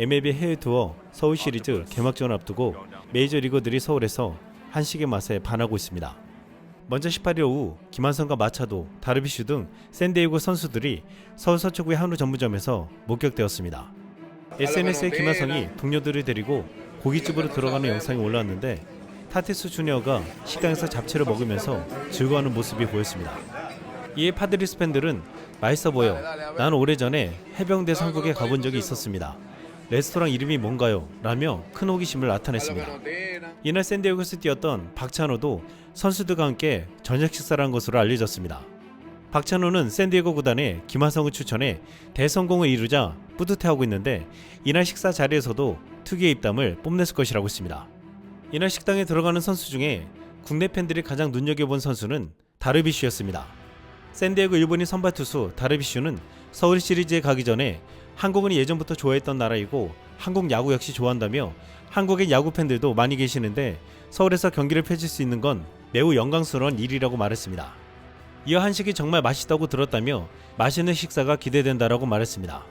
MLB 해외 투어 서울 시리즈 개막전을 앞두고 메이저 리거들이 서울에서 한식의 맛에 반하고 있습니다. 먼저 18일 오후 김한성과 마차도, 다르비슈 등 샌디에고 선수들이 서울 서초구의 한우 전문점에서 목격되었습니다. SNS에 김한성이 동료들을 데리고 고깃집으로 들어가는 영상이 올라왔는데 타티스 주니어가 식당에서 잡채를 먹으면서 즐거워하는 모습이 보였습니다. 이에 파드리스 팬들은 맛있어 보여. 나는 오래전에 해병대 상국에 가본 적이 있었습니다. 레스토랑 이름이 뭔가요? 라며 큰 호기심을 나타냈습니다. 이날 샌디에고에서 뛰었던 박찬호도 선수들과 함께 저녁 식사를 한 것으로 알려졌습니다. 박찬호는 샌디에고 구단에 김하성을 추천해 대성공을 이루자 뿌듯해하고 있는데 이날 식사 자리에서도 특유의 입담을 뽐냈을 것이라고 했습니다. 이날 식당에 들어가는 선수 중에 국내 팬들이 가장 눈여겨본 선수는 다르비슈였습니다. 샌디에고 일본인 선발 투수 다르비슈는 서울 시리즈에 가기 전에 한국은 예전부터 좋아했던 나라이고 한국 야구 역시 좋아한다며 한국의 야구 팬들도 많이 계시는데 서울에서 경기를 펼칠 수 있는 건 매우 영광스러운 일이라고 말했습니다. 이어 한식이 정말 맛있다고 들었다며 맛있는 식사가 기대된다라고 말했습니다.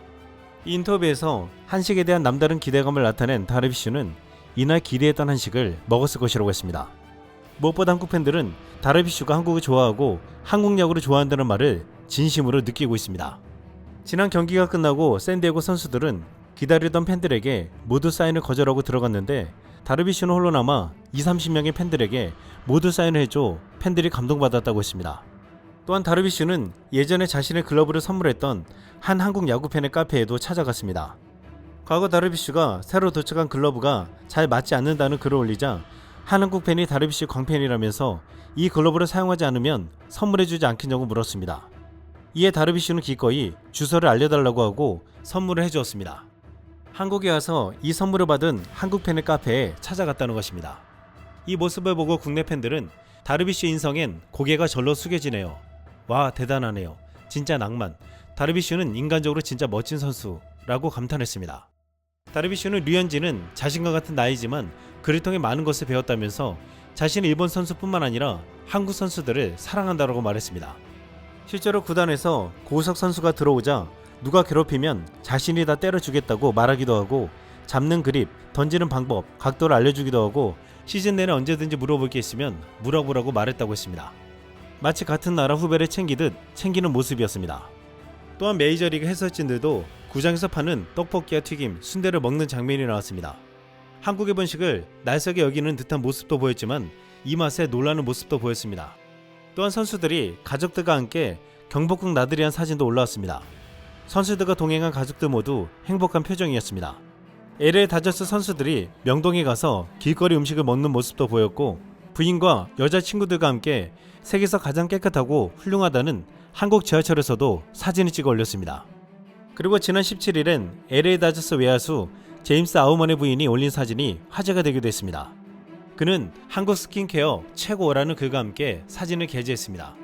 이 인터뷰에서 한식에 대한 남다른 기대감을 나타낸 다르비슈는 이날 기대했던 한식을 먹었을 것이라고 했습니다. 무엇보다 한국 팬들은 다르비슈가 한국을 좋아하고 한국 야구를 좋아한다는 말을 진심으로 느끼고 있습니다. 지난 경기가 끝나고 샌디에고 선수들은 기다리던 팬들에게 모두 사인을 거절하고 들어갔는데 다르비슈는 홀로 남아 2, 30명의 팬들에게 모두 사인을 해줘 팬들이 감동받았다고 했습니다. 또한 다르비슈는 예전에 자신의 글러브를 선물했던 한 한국 야구 팬의 카페에도 찾아갔습니다. 과거 다르비슈가 새로 도착한 글러브가 잘 맞지 않는다는 글을 올리자 한 한국 팬이 다르비슈 광팬이라면서 이 글러브를 사용하지 않으면 선물해주지 않겠냐고 물었습니다. 이에 다르비슈는 기꺼이 주소를 알려달라고 하고 선물을 해주었습니다. 한국에 와서 이 선물을 받은 한국 팬의 카페에 찾아갔다는 것입니다. 이 모습을 보고 국내 팬들은 다르비슈 인성엔 고개가 절로 숙여지네요. 와 대단하네요. 진짜 낭만. 다르비슈는 인간적으로 진짜 멋진 선수라고 감탄했습니다. 다르비슈는 류현진은 자신과 같은 나이지만 그를 통해 많은 것을 배웠다면서 자신은 일본 선수뿐만 아니라 한국 선수들을 사랑한다라고 말했습니다. 실제로 구단에서 고우석 선수가 들어오자 누가 괴롭히면 자신이 다 때려주겠다고 말하기도 하고 잡는 그립, 던지는 방법, 각도를 알려주기도 하고 시즌 내내 언제든지 물어볼 게 있으면 물어보라고 말했다고 했습니다. 마치 같은 나라 후배를 챙기듯 챙기는 모습이었습니다. 또한 메이저리그 해설진들도 구장에서 파는 떡볶이와 튀김, 순대를 먹는 장면이 나왔습니다. 한국의 번식을 날석에 여기는 듯한 모습도 보였지만 이 맛에 놀라는 모습도 보였습니다. 또한 선수들이 가족들과 함께 경복궁 나들이 한 사진도 올라왔습니다. 선수들과 동행한 가족들 모두 행복한 표정이었습니다. LA 다저스 선수들이 명동에 가서 길거리 음식을 먹는 모습도 보였고 부인과 여자친구들과 함께 세계에서 가장 깨끗하고 훌륭하다는 한국 지하철에서도 사진을 찍어 올렸습니다. 그리고 지난 17일엔 LA 다저스 외야수 제임스 아우먼의 부인이 올린 사진이 화제가 되기도 했습니다. 그는 한국 스킨케어 최고라는 글과 함께 사진을 게재했습니다.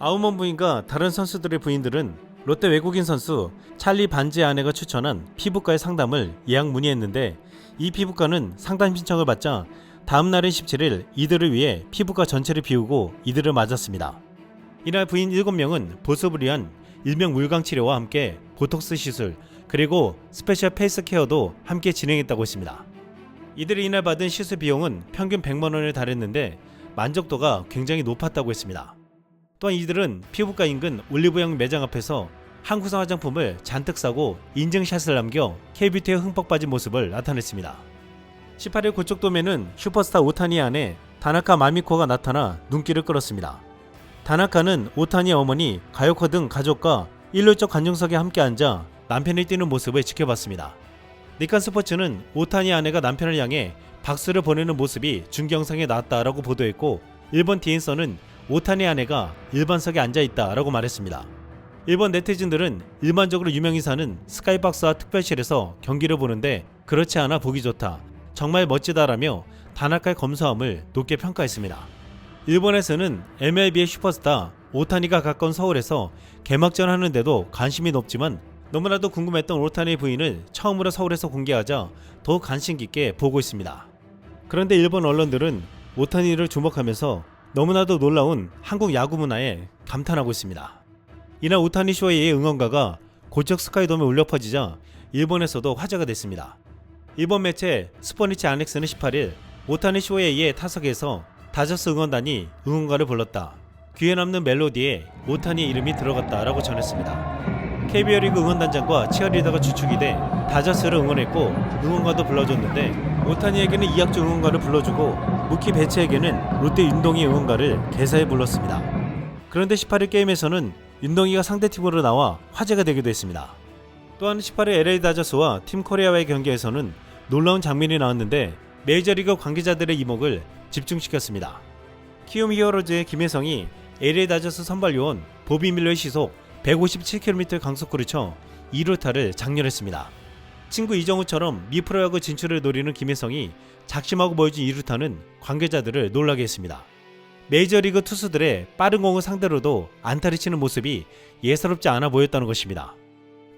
아우먼 부인과 다른 선수들의 부인들은 롯데 외국인 선수 찰리 반지의 아내가 추천한 피부과의 상담을 예약 문의했는데 이 피부과는 상담 신청을 받자 다음 날인 17일 이들을 위해 피부과 전체를 비우고 이들을 맞았습니다. 이날 부인 7명은 보습을 위한 일명 물광 치료와 함께 보톡스 시술 그리고 스페셜 페이스 케어도 함께 진행했다고 했습니다. 이들이 이날 받은 시술 비용은 평균 100만 원에 달했는데 만족도가 굉장히 높았다고 했습니다. 또한 이들은 피부과 인근 올리브영 매장 앞에서 한국산 화장품을 잔뜩 사고 인증샷을 남겨 K뷰티에 흠뻑 빠진 모습을 나타냈습니다. 18일 고척돔에는 슈퍼스타 오타니 안에 다나카 마미코가 나타나 눈길을 끌었습니다. 다나카는 오타니의 어머니 가요코 등 가족과 일률적 관중석에 함께 앉아 남편이 뛰는 모습을 지켜봤습니다. 니칸 스포츠는 오타니 아내가 남편을 향해 박수를 보내는 모습이 중경상에 나왔다라고 보도했고 일본 디엔서는 오타니 아내가 일반석에 앉아 있다라고 말했습니다. 일본 네티즌들은 일반적으로 유명인사는 스카이박스와 특별실에서 경기를 보는데 그렇지 않아 보기 좋다. 정말 멋지다라며 다나카의 검소함을 높게 평가했습니다. 일본에서는 MLB의 슈퍼스타 오타니가 가까운 서울에서 개막전 하는데도 관심이 높지만 너무나도 궁금했던 오타니의 부인을 처음으로 서울에서 공개하자 더욱 관심 깊게 보고 있습니다. 그런데 일본 언론들은 오타니를 주목하면서 너무나도 놀라운 한국 야구 문화에 감탄하고 있습니다. 이날 오타니 쇼의 응원가가 고척 스카이돔에 울려 퍼지자 일본에서도 화제가 됐습니다. 일본 매체 스포니치 아넥스는 18일 오타니 쇼헤이의 타석에서 다저스 응원단이 응원가를 불렀다. 귀에 남는 멜로디에 오타니 이름이 들어갔다라고 전했습니다. KBO 리그 응원단장과 치어리더가 주축이 돼 다저스를 응원했고 응원가도 불러줬는데 오타니에게는 이학주 응원가를 불러주고 무키 배치에게는 롯데 윤동희 응원가를 개사해 불렀습니다. 그런데 18일 게임에서는 윤동희가 상대 팀으로 나와 화제가 되기도 했습니다. 또한 18일 LA 다저스와 팀 코리아와의 경기에서는 놀라운 장면이 나왔는데 메이저리그 관계자들의 이목을 집중시켰습니다. 키움 히어로즈의 김혜성이 LA 다저스 선발 요원 보비 밀러의 시속 157km 강속구를 쳐 2루타를 장렬했습니다. 친구 이정우처럼 미프로야구 진출을 노리는 김혜성이 작심하고 보여준 2루타는 관계자들을 놀라게 했습니다. 메이저리그 투수들의 빠른 공을 상대로도 안타를 치는 모습이 예사롭지 않아 보였다는 것입니다.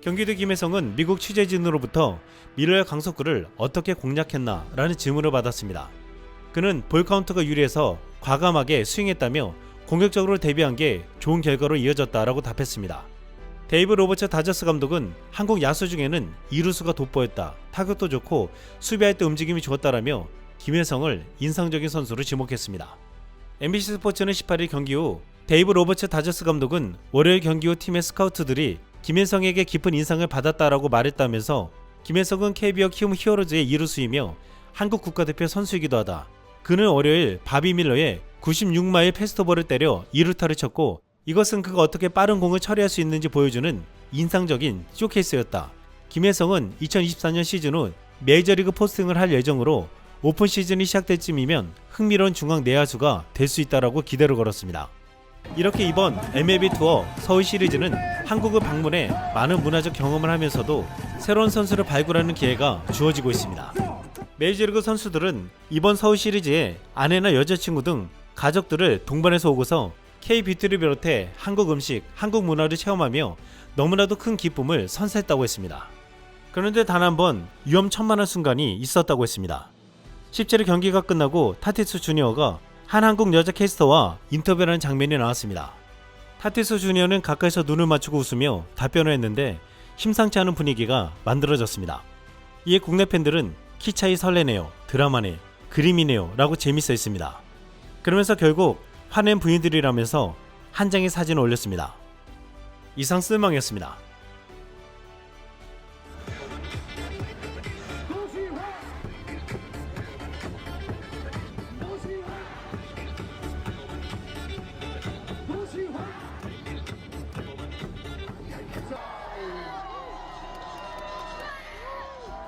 경기도 김혜성은 미국 취재진으로부터 밀러의 강속구를 어떻게 공략했나 라는 질문을 받았습니다. 그는 볼 카운트가 유리해서 과감하게 스윙했다며 공격적으로 대비한 게 좋은 결과로 이어졌다라고 답했습니다. 데이브 로버츠 다저스 감독은 한국 야수 중에는 이루수가 돋보였다, 타격도 좋고 수비할 때 움직임이 좋았다라며 김혜성을 인상적인 선수로 지목했습니다. MBC 스포츠는 18일 경기 후 데이브 로버츠 다저스 감독은 월요일 경기 후 팀의 스카우트들이 김혜성에게 깊은 인상을 받았다라고 말했다면서 김혜성은 KBO 키움 히어로즈의 이루수이며 한국 국가대표 선수이기도 하다. 그는 월요일 바비 밀러의 96마일 패스트볼을 때려 2루타를 쳤고 이것은 그가 어떻게 빠른 공을 처리할 수 있는지 보여주는 인상적인 쇼케이스였다. 김혜성은 2024년 시즌 후 메이저리그 포스팅을 할 예정으로 오픈 시즌이 시작될 쯤이면 흥미로운 중앙 내야수가 될 수 있다라고 기대를 걸었습니다. 이렇게 이번 MLB 투어 서울 시리즈는 한국을 방문해 많은 문화적 경험을 하면서도 새로운 선수를 발굴하는 기회가 주어지고 있습니다. 메이저리그 선수들은 이번 서울 시리즈에 아내나 여자친구 등 가족들을 동반해서 오고서 K-뷰티를 비롯해 한국 음식, 한국 문화를 체험하며 너무나도 큰 기쁨을 선사했다고 했습니다. 그런데 단 한 번 위험천만한 순간이 있었다고 했습니다. 17일 경기가 끝나고 타티스 주니어가 한 한국 여자 캐스터와 인터뷰하는 장면이 나왔습니다. 타티스 주니어는 가까이서 눈을 맞추고 웃으며 답변을 했는데 심상치 않은 분위기가 만들어졌습니다. 이에 국내 팬들은 키 차이 설레네요, 드라마네, 그림이네요 라고 재밌어 했습니다. 그러면서 결국 화낸 부인들이라면서 한 장의 사진을 올렸습니다. 이상 쓸망이었습니다.